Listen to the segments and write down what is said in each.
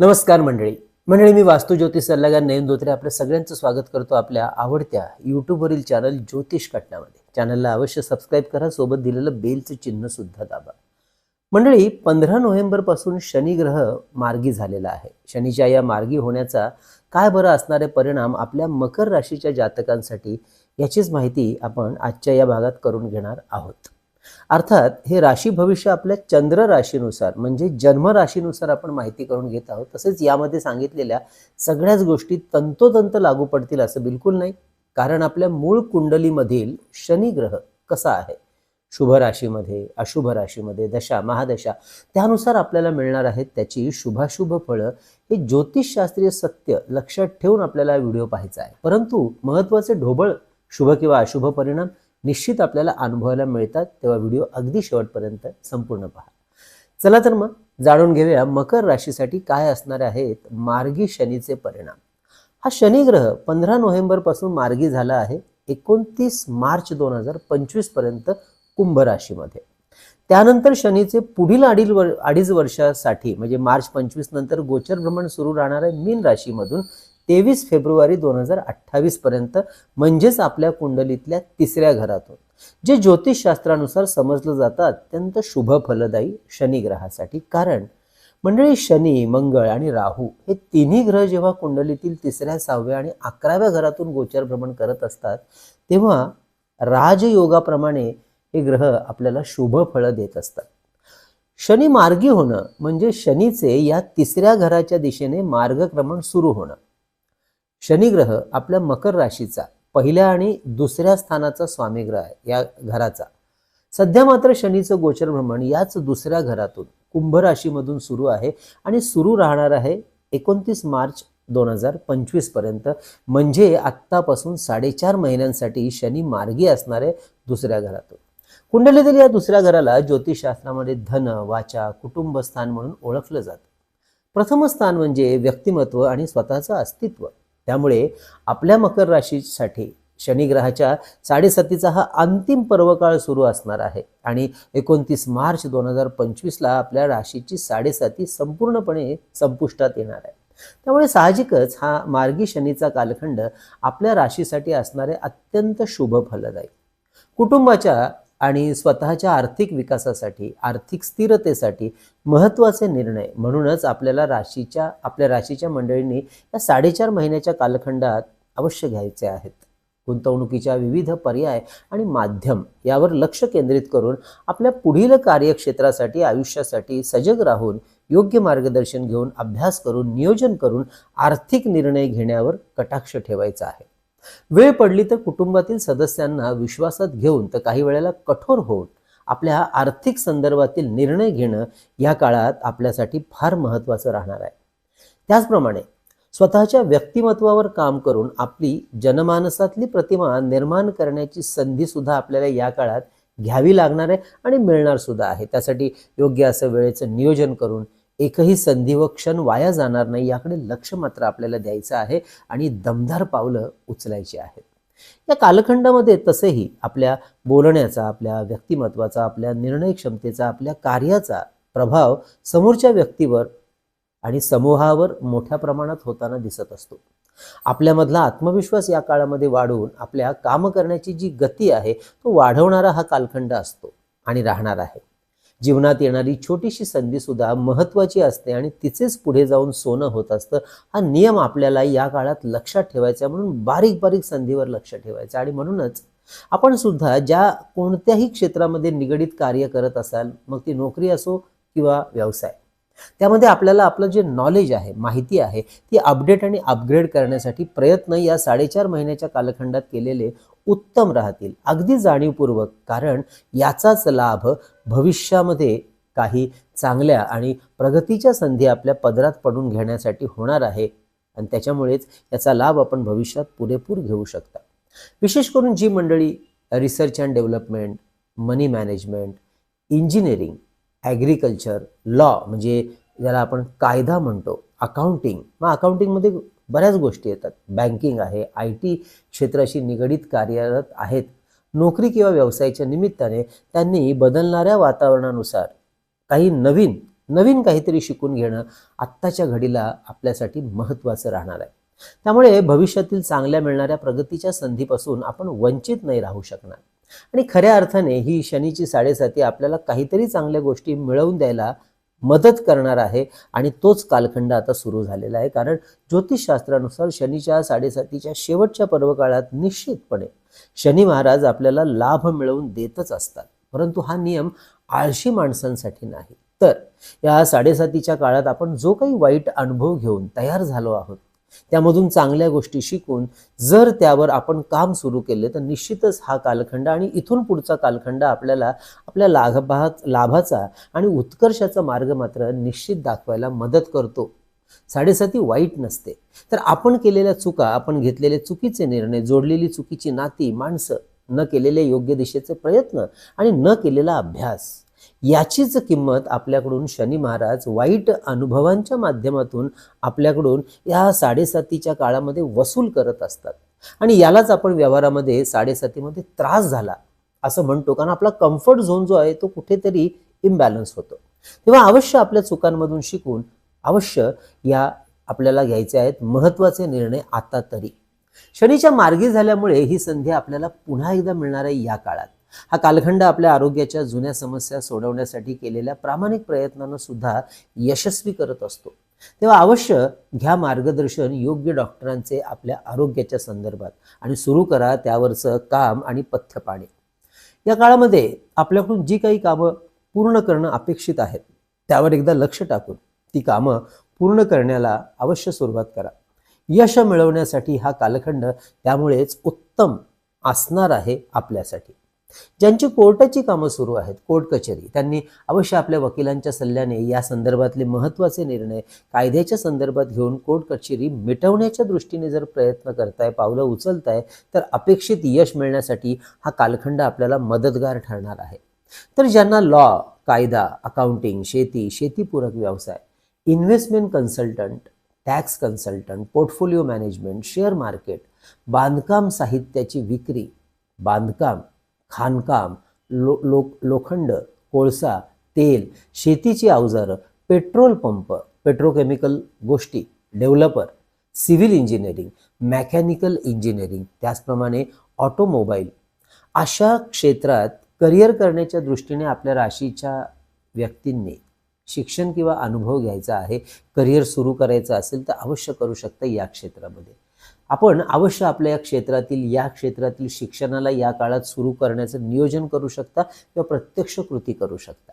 नमस्कार मंडळी. मंडळी मी वास्तू ज्योतिष सल्लागार नयन धोत्रे आपल्या सगळ्यांचं स्वागत करतो आपल्या आवडत्या यूट्यूबवरील चॅनल ज्योतिष कटण्यामध्ये. चॅनलला अवश्य सबस्क्राईब करा सोबत दिलेलं बेलचं चिन्ह सुद्धा दाबा. मंडळी पंधरा नोव्हेंबरपासून शनिग्रह मार्गी झालेला आहे. शनीच्या या मार्गी होण्याचा काय बरं असणारे परिणाम आपल्या मकर राशीच्या जातकांसाठी याचीच माहिती आपण आजच्या या भागात करून घेणार आहोत. अर्थात हे राशी भविष्य आपल्या चंद्र राशीनुसार म्हणजे जन्म राशीनुसार आपण माहिती करून घेत आहोत. तसेच यामध्ये सांगितलेल्या सगळ्याच गोष्टी तंतोतंत लागू पडतील असं बिलकुल नाही. कारण आपल्या मूळ कुंडलीमधील शनी ग्रह कसा आहे? शुभ राशीमध्ये अशुभ राशीमध्ये दशा महादशा त्यानुसार आपल्याला मिळणार आहेत त्याची शुभाशुभ फळं. हे ज्योतिषशास्त्रीय सत्य लक्षात ठेवून आपल्याला व्हिडिओ पाहायचा आहे. परंतु महत्त्वाचे ढोबळ शुभ किंवा अशुभ परिणाम निश्चित आपल्याला अनुभवायला मिळतात तेव्हा व्हिडिओ अगदी शेवटपर्यंत संपूर्ण पहा. चला तर मग जाणून घेऊया मकर राशीसाठी काय असणार आहेत मार्गी शनीचे परिणाम. हा शनिग्रह पंधरा नोव्हेंबरपासून मार्गी झाला आहे एकोणतीस मार्च दोन हजार पंचवीसपर्यंत कुंभ राशीमध्ये. त्यानंतर शनीचे पुढील अडीच वर अडीच वर्षासाठी म्हणजे मार्च पंचवीस नंतर गोचर भ्रमण सुरू राहणार आहे मीन राशीमधून तेवीस फेब्रुवारी दोन हजार अठ्ठावीस पर्यंत म्हणजेच आपल्या कुंडलीतल्या तिसऱ्या घरातून. जे ज्योतिषशास्त्रानुसार समजलं जातं अत्यंत शुभ फलदायी शनी ग्रहासाठी. कारण मंडळी शनी मंगळ आणि राहू हे तिन्ही ग्रह जेव्हा कुंडलीतील तिसऱ्या सहाव्या आणि अकराव्या घरातून गोचर भ्रमण करत असतात तेव्हा राजयोगाप्रमाणे हे ग्रह आपल्याला शुभ फळं देत असतात. शनी मार्गी होणं म्हणजे शनीचे या तिसऱ्या घराच्या दिशेने मार्गक्रमण सुरू होणं. शनिग्रह आपल्या मकर राशीचा पहिल्या आणि दुसऱ्या स्थानाचा स्वामीग्रह आहे या घराचा. सध्या मात्र शनीचं गोचर भ्रमण याच दुसऱ्या घरातून कुंभ राशीमधून सुरू आहे आणि सुरू राहणार आहे एकोणतीस मार्च दोन हजार पंचवीसपर्यंत. म्हणजे आत्तापासून साडेचार महिन्यांसाठी शनी मार्गी असणारे दुसऱ्या घरातून. कुंडलीतील या दुसऱ्या घराला ज्योतिषशास्त्रामध्ये धन वाचा कुटुंब स्थान म्हणून ओळखलं जातं. प्रथम स्थान म्हणजे व्यक्तिमत्व आणि स्वतःचं अस्तित्व. त्यामुळे आपल्या मकर राशीसाठी शनिग्रहाच्या साडेसातीचा हा अंतिम पर्वकाळ सुरू असणार आहे. आणि एकोणतीस मार्च दोन हजार पंचवीसला आपल्या राशीची साडेसाती संपूर्णपणे संपुष्टात येणार आहे. त्यामुळे साहजिकच हा मार्गी शनीचा कालखंड आपल्या राशीसाठी असणारे अत्यंत शुभ फलदायी. कुटुंबाच्या आणि स्वतःच्या आर्थिक विकासासाठी आर्थिक स्थिरतेसाठी महत्त्वाचे निर्णय. म्हणूनच आपल्याला राशीच्या आपल्या राशीच्या मंडळींनी या साडेचार महिन्याच्या कालखंडात अवश्य घ्यायचे आहेत. गुंतवणुकीच्या विविध पर्याय आणि माध्यम यावर लक्ष केंद्रित करून आपल्या पुढील कार्यक्षेत्रासाठी आयुष्यासाठी सजग राहून योग्य मार्गदर्शन घेऊन अभ्यास करून नियोजन करून आर्थिक निर्णय घेण्यावर कटाक्ष ठेवायचा आहे. वेळ पडली तर कुटुंबातील सदस्यांना विश्वासात घेऊन तर काही वेळेला कठोर होऊन आपल्या आर्थिक संदर्भातील निर्णय घेणं या काळात आपल्यासाठी फार महत्त्वाचं राहणार आहे. त्याचप्रमाणे स्वतःच्या व्यक्तिमत्वावर काम करून आपली जनमानसातली प्रतिमा निर्माण करण्याची संधी सुद्धा आपल्याला या काळात घ्यावी लागणार आहे आणि मिळणार सुद्धा आहे. त्यासाठी योग्य असं वेळेचं नियोजन करून एकही संधी व क्षण वाया जाणार नाही याकडे लक्ष मात्र आपल्याला द्यायचं आहे आणि दमदार पावलं उचलायची आहेत. या कालखंडामध्ये तसेही आपल्या बोलण्याचा आपल्या व्यक्तिमत्वाचा आपल्या निर्णय क्षमतेचा आपल्या कार्याचा प्रभाव समोरच्या व्यक्तीवर आणि समूहावर मोठ्या प्रमाणात होताना दिसत असतो. आपल्यामधला आत्मविश्वास या काळामध्ये वाढवून आपल्या काम करण्याची जी गती आहे तो वाढवणारा हा कालखंड असतो आणि राहणार आहे. जीवनात येणारी छोटीशी संधी सुद्धा महत्त्वाची असते आणि तिचेच पुढे जाऊन सोनं होत असतं. हा नियम आपल्याला या काळात लक्षात ठेवायचा म्हणून बारीक बारीक संधीवर लक्ष ठेवायचं आणि म्हणूनच आपण सुद्धा ज्या कोणत्याही क्षेत्रामध्ये निगडीत कार्य करत असाल मग ती नोकरी असो किंवा व्यवसाय. त्यामध्ये आपल्याला आपलं जे नॉलेज आहे माहिती आहे ती अपडेट आणि अपग्रेड करण्यासाठी प्रयत्न या साडेचार महिन्याच्या कालखंडात केलेले उत्तम राहतील. अगदी जाणीवपूर्वक. कारण याचाच लाभ भविष्यामध्ये काही चांगल्या आणि प्रगतीच्या संधी आपल्या पदरात पडून घेण्यासाठी होणार आहे. आणि त्याच्यामुळेच याचा लाभ आपण भविष्यात पुरेपूर घेऊ शकता. विशेष करून जी मंडळी research and development money management engineering agriculture law म्हणजे ज्याला आपण कायदा म्हणतो अकाउंटिंग मग अकाउंटिंगमध्ये बऱ्याच गोष्टी येतात. बँकिंग आहे आय टी क्षेत्राशी निगडीत कार्यरत आहेत. नोकरी किंवा व्यवसायाच्या निमित्ताने त्यांनी बदलणाऱ्या वातावरणानुसार काही नवीन नवीन काहीतरी शिकून घेणं आत्ताच्या घडीला आपल्यासाठी महत्त्वाचं राहणार आहे. त्यामुळे भविष्यातील चांगल्या मिळणाऱ्या प्रगतीच्या संधीपासून आपण वंचित नाही राहू शकणार. आणि खऱ्या अर्थाने ही शनीची साडेसाती आपल्याला काहीतरी चांगल्या गोष्टी मिळवून द्यायला मदत करणार आहे आणि तोच कालखंड आता सुरू झालेला आहे. कारण ज्योतिषशास्त्रानुसार शनीच्या साडेसातीच्या शेवटच्या पर्वकाळात निश्चितपणे शनी महाराज आपल्याला लाभ मिळवून देतच असतात. परंतु हा नियम आळशी माणसांसाठी नाही. तर या साडेसातीच्या काळात आपण जो काही वाईट अनुभव घेऊन तयार झालो आहोत त्यामधून चांगल्या गोष्टी शिकून जर त्यावर आपण काम सुरू केले तर निश्चितच हा कालखंड आणि इथून पुढचा कालखंड आपल्याला आपल्या लाभा लाभाचा आणि उत्कर्षाचा मार्ग मात्र निश्चित दाखवायला मदत करतो. साडेसाती वाईट नसते. तर आपण केलेल्या चुका आपण घेतलेले चुकीचे निर्णय जोडलेली चुकीची नाती माणसं न केलेले योग्य दिशेचे प्रयत्न आणि न केलेला अभ्यास याचीच किंमत आपल्याकडून शनी महाराज वाईट अनुभवांच्या माध्यमातून आपल्याकडून या साडेसातीच्या काळामध्ये वसूल करत असतात. आणि यालाच आपण व्यवहारामध्ये साडेसातीमध्ये त्रास झाला असं म्हणतो. कारण आपला कम्फर्ट झोन जो आहे तो कुठेतरी इम्बॅलन्स होतो. तेव्हा अवश्य आपल्या चुकांमधून शिकून अवश्य या आपल्याला घ्यायचे आहेत महत्त्वाचे निर्णय आता तरी. शनीच्या मार्गी झाल्यामुळे ही संधी आपल्याला पुन्हा एकदा मिळणार आहे या काळात. हा कालखंड आपल्या आरोग्याच्या जुन्या समस्या सोडवण्यासाठी केलेल्या प्रामाणिक प्रयत्नांना सुद्धा यशस्वी करत असतो. तेव्हा अवश्य घ्या मार्गदर्शन योग्य डॉक्टरांचे आपल्या आरोग्याच्या संदर्भात आणि सुरू करा त्यावरचं काम आणि पथ्यपाणी. या काळामध्ये आपल्याकडून जी काही कामं पूर्ण करणं अपेक्षित आहेत त्यावर एकदा लक्ष टाकून ती कामं पूर्ण करण्याला अवश्य सुरुवात करा. यश मिळवण्यासाठी हा कालखंड त्यामुळेच उत्तम असणार आहे आपल्यासाठी. ज्यांची कोर्टाची कामं सुरू आहेत कोर्ट कचेरी त्यांनी अवश्य आपल्या वकिलांच्या सल्ल्याने या संदर्भातले महत्त्वाचे निर्णय कायद्याच्या संदर्भात घेऊन कोर्ट कचेरी मिटवण्याच्या दृष्टीने जर प्रयत्न करताय पावलं उचलताय तर अपेक्षित यश मिळण्यासाठी हा कालखंड आपल्याला मदतगार ठरणार आहे. तर ज्यांना लॉ कायदा अकाउंटिंग शेती शेतीपूरक व्यवसाय investment consultant tax consultant portfolio management share market बांधकाम साहित्याची विक्री बांधकाम खाणकाम लो लोक लोखंड कोळसा तेल शेतीची अवजारं पेट्रोल पंप पेट्रोकेमिकल गोष्टी developer civil engineering mechanical engineering त्याचप्रमाणे ऑटोमोबाईल. अशा क्षेत्रात करिअर करण्याच्या दृष्टीने आपल्या राशीच्या व्यक्तींनी शिक्षण किंवा अनुभव घ्यायचा आहे करिअर सुरू करायचं असेल तर अवश्य करू शकता या क्षेत्रामध्ये. आपण अवश्य आपल्या या क्षेत्रातील या क्षेत्रातील शिक्षणाला या काळात सुरू करण्याचं नियोजन करू शकता किंवा प्रत्यक्ष कृती करू शकता.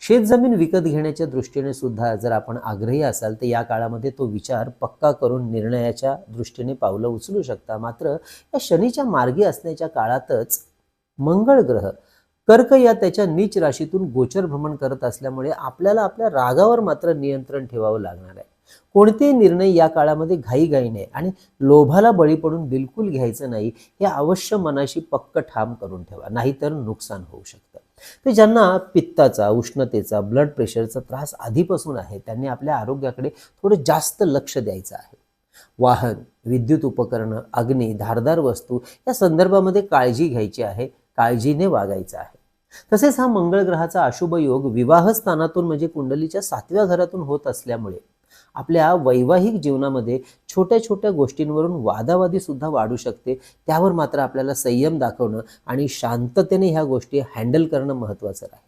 शेतजमीन विकत घेण्याच्या दृष्टीने सुद्धा जर आपण आग्रही असाल तर या काळामध्ये तो विचार पक्का करून निर्णयाच्या दृष्टीने पावलं उचलू शकता. मात्र या शनीच्या मार्गी असण्याच्या काळातच मंगळ ग्रह कर्क या त्याच्या नीच राशीतून गोचर भ्रमण करत असल्यामुळे आपल्याला आपल्या रागावर मात्र नियंत्रण ठेवावं लागणार आहे. कोणतेही निर्णय या काळामध्ये घाईघाईने आणि लोभाला बळी पडून बिलकुल घ्यायचं नाही हे अवश्य मनाशी पक्क ठाम करून ठेवा नाहीतर नुकसान होऊ शकतं. तर ज्यांना पित्ताचा उष्णतेचा ब्लड प्रेशरचा त्रास आधीपासून आहे त्यांनी आपल्या आरोग्याकडे थोडं जास्त लक्ष द्यायचं आहे. वाहन विद्युत उपकरणं अग्नी धारदार वस्तू या संदर्भामध्ये काळजी घ्यायची आहे काळजीने वागायचं आहे. तसेच हा मंगळ ग्रहाचा अशुभ योग विवाह स्थानातून म्हणजे कुंडलीच्या सातव्या घरातून होत असल्यामुळे आपल्या वैवाहिक जीवनामध्ये छोट्या छोट्या गोष्टींवरून वादावादी सुद्धा वाढू शकते. त्यावर मात्र आपल्याला संयम दाखवणं आणि शांततेने ह्या गोष्टी हँडल करणं महत्त्वाचं राहील.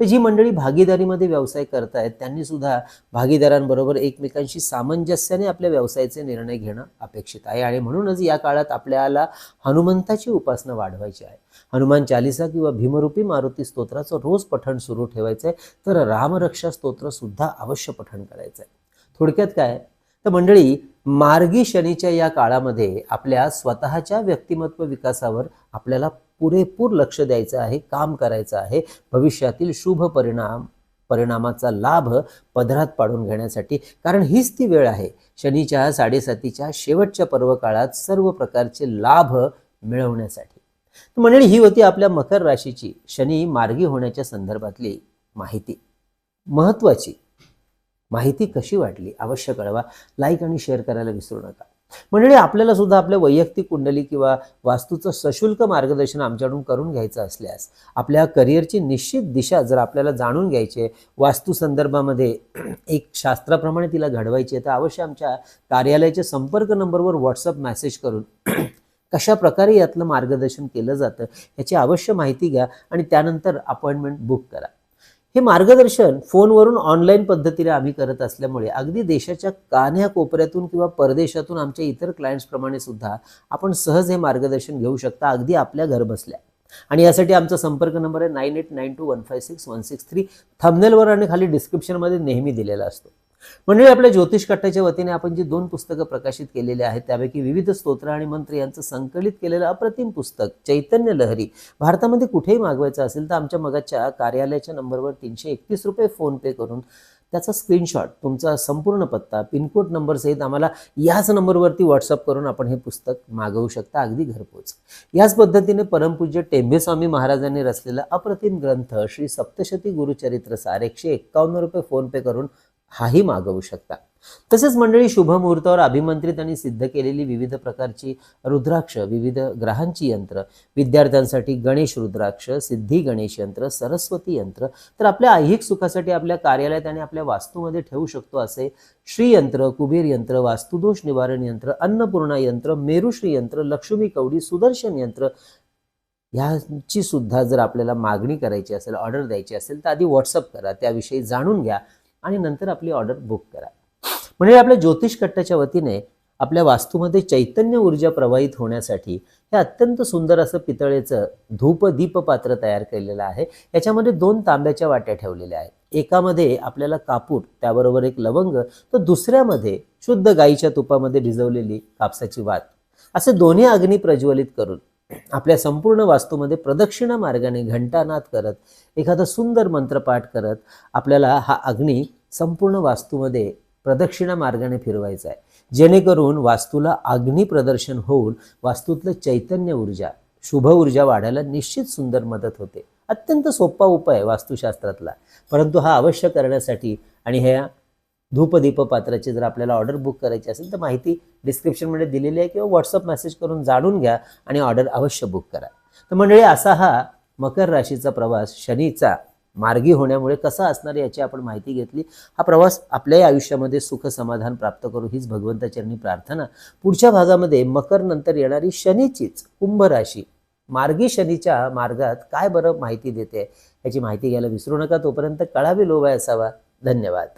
तर जी मंडळी भागीदारीमध्ये व्यवसाय करतायत त्यांनी सुद्धा भागीदारांबरोबर एकमेकांशी सामंजस्याने आपल्या व्यवसायाचे निर्णय घेणं अपेक्षित आहे. आणि म्हणूनच या काळात आपल्याला हनुमंताची उपासना वाढवायची आहे. हनुमान चालिसा किंवा भीमरूपी मारुती स्तोत्राचं रोज पठण सुरू ठेवायचं आहे तर रामरक्षा स्तोत्र सुद्धा अवश्य पठण करायचं आहे थोडक्यात काय? तर मंडळी मार्गी शनीच्या या काळामध्ये आपल्या स्वतःच्या व्यक्तिमत्व विकासावर आपल्याला पुरेपूर लक्ष द्यायचं आहे काम करायचं आहे. भविष्यातील शुभ परिणाम परिणामाचा लाभ पदरात पाडून घेण्यासाठी. कारण हीच ती वेळ आहे. शनीच्या साडेसातीच्या शेवटच्या पर्व काळात सर्व प्रकारचे लाभ मिळवण्यासाठी. मंडळी ही होती आपल्या मकर राशीची शनी मार्गी होण्याच्या संदर्भातली माहिती. महत्वाची माहिती कशी वाटली? अवश्य कळवा. लाईक आणि शेअर करायला विसरू नका. मंडळी आपल्याला सुद्धा आपल्या वैयक्तिक कुंडली किंवा वास्तूचं सशुल्क मार्गदर्शन आमच्याकडून करून घ्यायचं असल्यास आपल्या करिअरची निश्चित दिशा जर आपल्याला जाणून घ्यायची आहे वास्तू संदर्भामध्ये एक शास्त्राप्रमाणे तिला घडवायची आहे तर अवश्य आमच्या कार्यालयाच्या संपर्क नंबरवर व्हॉट्सअप मेसेज करून कशा प्रकारे यातलं मार्गदर्शन केलं जातं याची अवश्य माहिती घ्या आणि त्यानंतर अपॉइंटमेंट बुक करा. हे मार्गदर्शन फोनवरून ऑनलाईन पद्धतीने आम्ही करत असल्यामुळे अगदी देशाच्या कान्या कोपऱ्यातून किंवा परदेशातून आमच्या इतर क्लायंट्सप्रमाणे सुद्धा आपण सहज हे मार्गदर्शन घेऊ शकता अगदी आपल्या घर बसल्या. आणि यासाठी आमचा संपर्क नंबर आहे nine eight nine two one five six one six three. थंबनेलवर आणि खाली डिस्क्रिप्शनमध्ये नेहमी दिलेला असतो. मंडळी आपल्या ज्योतिष कट्ट्याच्या वतीने आपण जी दोन पुस्तकं प्रकाशित केलेली आहेत त्यापैकी विविध स्तोत्र आणि मंत्र यांचं संकलित केलेलं अप्रतिम पुस्तक चैतन्य लहरी भारतामध्ये कुठेही मागवायचं असेल तर आमच्या मगाच्या कार्यालयाच्या नंबरवर तीनशे एकतीस रुपये फोनपे करून त्याचा स्क्रीनशॉट तुमचा संपूर्ण पत्ता पिनकोड नंबर सहित आम्हाला याच नंबरवरती व्हॉट्सअप करून आपण हे पुस्तक मागवू शकता अगदी घरपोच. याच पद्धतीने परमपूज्य टेंबेस्वामी महाराजांनी रचलेला अप्रतिम ग्रंथ श्री सप्तशती गुरुचरित्र सार एकशे एक्कावन्न रुपये फोनपे करून हाही मागवू शकता. तसेच मंडळी शुभ मुहूर्तावर अभिमंत्रित आणि सिद्ध केलेली विविध प्रकारची रुद्राक्ष विविध ग्रहांची यंत्र विद्यार्थ्यांसाठी गणेश रुद्राक्ष सिद्धी गणेश यंत्र सरस्वती यंत्र तर आपल्या ऐहिक सुखासाठी आपल्या कार्यालयात आणि आपल्या वास्तूमध्ये ठेवू शकतो असे श्रीयंत्र कुबेर यंत्र वास्तुदोष निवारण यंत्र अन्नपूर्णा यंत्र मेरुश्री यंत्र लक्ष्मी कवडी सुदर्शन यंत्र ह्याची सुद्धा जर आपल्याला मागणी करायची असेल ऑर्डर द्यायची असेल तर आधी व्हॉट्सअप करा. त्याविषयी जाणून घ्या. आणि नंतर आपली ऑर्डर बुक करा. म्हणजे आपल्या ज्योतिष कट्ट्याच्या वतीने आपल्या वास्तूमध्ये चैतन्य ऊर्जा प्रवाहित होण्यासाठी हे अत्यंत सुंदर असं पितळेचं धूप दीप पात्र तयार केलेलं आहे. याच्यामध्ये दोन तांब्याच्या वाट्या ठेवलेल्या आहेत. एकामध्ये आपल्याला कापूर त्याबरोबर एक लवंग तर दुसऱ्यामध्ये शुद्ध गाईच्या तुपामध्ये भिजवलेली कापसाची वात. असे दोन्ही अग्नी प्रज्वलित करून आपल्या संपूर्ण वास्तूमध्ये प्रदक्षिणा मार्गाने घंटानाद करत एखादा सुंदर मंत्रपाठ करत आपल्याला हा अग्नी संपूर्ण वास्तूमध्ये प्रदक्षिणा मार्गाने फिरवायचा आहे. जेणेकरून वास्तूला अग्नी प्रदर्शन होऊन वास्तूतलं चैतन्य ऊर्जा शुभ ऊर्जा वाढायला निश्चित सुंदर मदत होते. अत्यंत सोपा उपाय वास्तुशास्त्रातला. परंतु हा अवश्य करण्यासाठी आणि ह्या धूपदीप पात्राची जर आपल्याला ऑर्डर बुक करायची असेल तर माहिती डिस्क्रिप्शनमध्ये दिलेली आहे किंवा व्हॉट्सअप मेसेज करून जाणून घ्या आणि ऑर्डर अवश्य बुक करा. तर मंडळी असा हा मकर राशीचा प्रवास शनीचा मार्गी होण्यामुळे कसा असणार याची आपण माहिती घेतली. हा प्रवास आपल्याही आयुष्यामध्ये सुख समाधान प्राप्त करू हीच भगवंताचरणी प्रार्थना. पुढच्या भागामध्ये मकर नंतर येणारी शनीचीच कुंभ राशी मार्गी शनीच्या मार्गात काय बरं माहिती देते याची माहिती घ्यायला विसरू नका. तोपर्यंत कळावी लोभाय असावा. धन्यवाद.